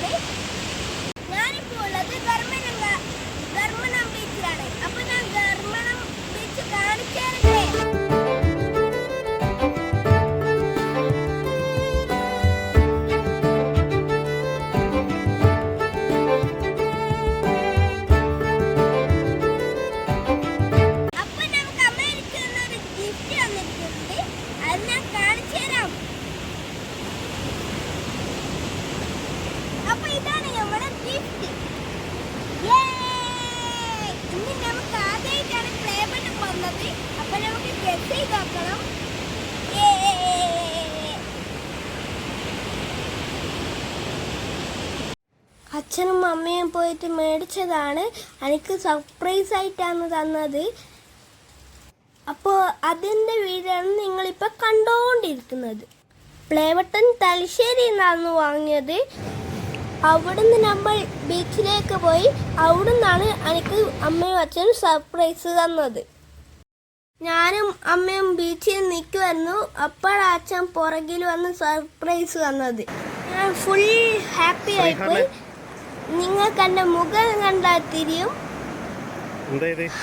করে അച്ഛനും അമ്മയും പോയിട്ട് മേടിച്ചതാണ്. എനിക്ക് സർപ്രൈസ് ആയിട്ടാണ് തന്നത്. അപ്പോൾ അതിന്റെ വീടാണ് നിങ്ങളിപ്പോൾ കണ്ടുകൊണ്ടിരിക്കുന്നത് പ്ലേവട്ടൻ തലശ്ശേരി നിന്നാണ് വാങ്ങിയത്. അവിടുന്ന് നമ്മൾ ബീച്ചിലേക്ക് പോയി അവിടുന്നാണ് എനിക്ക് അമ്മയും അച്ഛനും സർപ്രൈസ് തന്നത്. ഞാനും അമ്മയും ബീച്ചിൽ നിൽക്കുമായിരുന്നു അപ്പോഴാണ് അച്ഛൻ പുറകിൽ വന്ന് സർപ്രൈസ് തന്നത്. ഞാൻ ഫുൾ ഹാപ്പി ആയിപ്പോയി. നിങ്ങൾക്ക് എന്റെ മുഖം കണ്ടാൽ തിരിയും?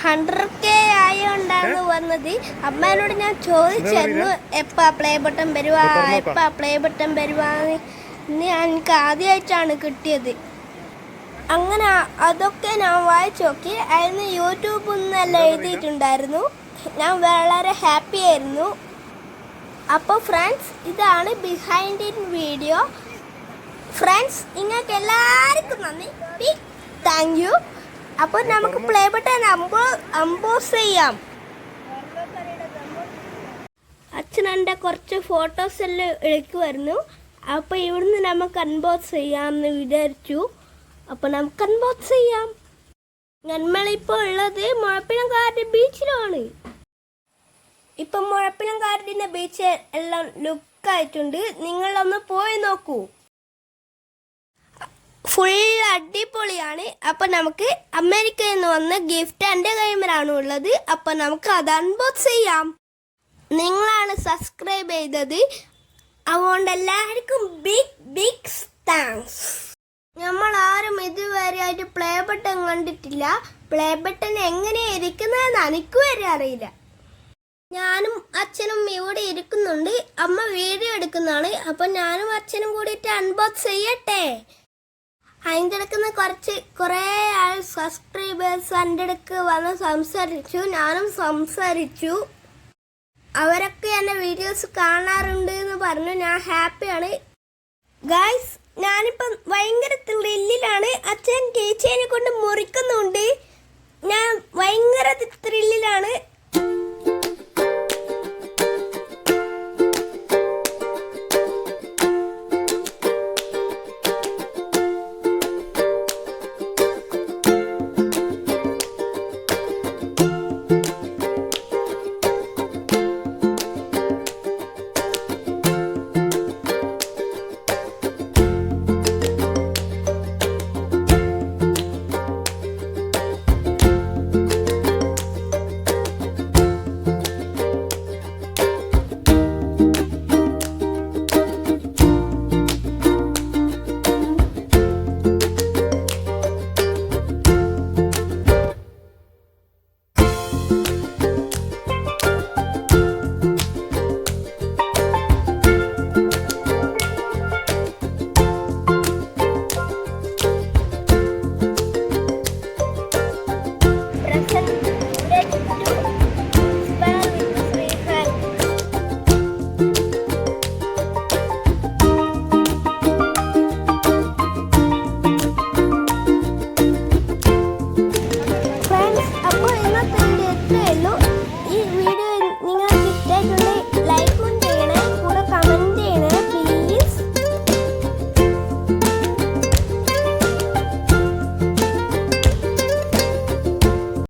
ഹൺഡ്രഡ് കെ ആയോണ്ടാണ് വന്നത്. അമ്മേനോട് ഞാൻ ചോദിച്ചായിരുന്നു എപ്പാ പ്ലേ ബട്ടൺ വരുവാ? എപ്പ പ്ലേ ബട്ടൺ വരുവാന്ന്? എനിക്ക് ആദ്യമായിട്ടാണ് കിട്ടിയത്. അങ്ങനെ അതൊക്കെ ഞാൻ വായിച്ചു നോക്കി. അതിന് യൂട്യൂബിൽ നിന്നെല്ലാം എഴുതിയിട്ടുണ്ടായിരുന്നു. ഞാൻ വളരെ ഹാപ്പി ആയിരുന്നു. അപ്പോൾ ഫ്രണ്ട്സ് ഇതാണ് ബിഹൈൻഡ് ഇൻ വീഡിയോ ഫ്രണ്ട്സ് നിങ്ങൾക്ക് എല്ലാവർക്കും നന്ദി. ബിഗ് താങ്ക് യു അപ്പോൾ നമുക്ക് പ്ലേ ബട്ടൺ അമ്പോ അമ്പോസ് ചെയ്യാം. എന്റെ കുറച്ച് ഫോട്ടോസ് എല്ലാം എടുക്കുമായിരുന്നു അപ്പോൾ ഇവിടുന്ന് നമുക്ക് അൺബോക്സ് ചെയ്യാമെന്ന് വിചാരിച്ചു. അപ്പോൾ നമുക്ക് അൺബോക്സ് ചെയ്യാം. നമ്മളിപ്പോൾ ഉള്ളത് മുഴപ്പിലങ്കാരുടെ ബീച്ചിലാണ് ഇപ്പം മുഴപ്പിലങ്കാരുടെ ബീച്ച് എല്ലാം ലുക്കായിട്ടുണ്ട് നിങ്ങളൊന്ന് പോയി നോക്കൂ. ഫുൾ അടിപൊളിയാണ്. അപ്പൊ നമുക്ക് അമേരിക്ക എന്ന് വന്ന ഗിഫ്റ്റ് എന്റെ കൈമലാണ് ഉള്ളത് അപ്പൊ നമുക്ക് അത് അൺബോക്സ് ചെയ്യാം. നിങ്ങളാണ് സബ്സ്ക്രൈബ് ചെയ്തത്. അതുകൊണ്ട് എല്ലാവർക്കും ബിഗ് ബിഗ് താങ്ക്സ് നമ്മൾ ആരും ഇതുവരെ ആയിട്ട് പ്ലേ ബട്ടൺ കണ്ടിട്ടില്ല. പ്ലേ ബട്ടൺ എങ്ങനെയാ ഇരിക്കുന്നതെന്ന് എനിക്ക് വരെ അറിയില്ല. ഞാനും അച്ഛനും ഇവിടെ ഇരിക്കുന്നുണ്ട്. അമ്മ വീഡിയോ എടുക്കുന്നതാണ്. അപ്പം ഞാനും അച്ഛനും കൂടിയിട്ട് അൺബോക്സ് ചെയ്യട്ടെ. അതിന്റെ ഇടയ്ക്ക് കുറച്ച് കുറേ ആൾ സബ്സ്ക്രൈബേഴ്സ് എന്റെ ഇടയ്ക്ക് വന്ന് സംസാരിച്ചു. ഞാനും സംസാരിച്ചു. അവരൊക്കെ എന്റെ വീഡിയോസ് കാണാറുണ്ട് എന്ന് പറഞ്ഞു. ഞാൻ ഹാപ്പിയാണ് ഗായ്സ് ഞാനിപ്പം ഭയങ്കര ത്രില്ലിലാണ് അച്ഛൻ ചേച്ചിയെ കൊണ്ട് മുറിക്കുന്നുണ്ട്. ഞാൻ ഭയങ്കര ത്രില്ലിലാണ്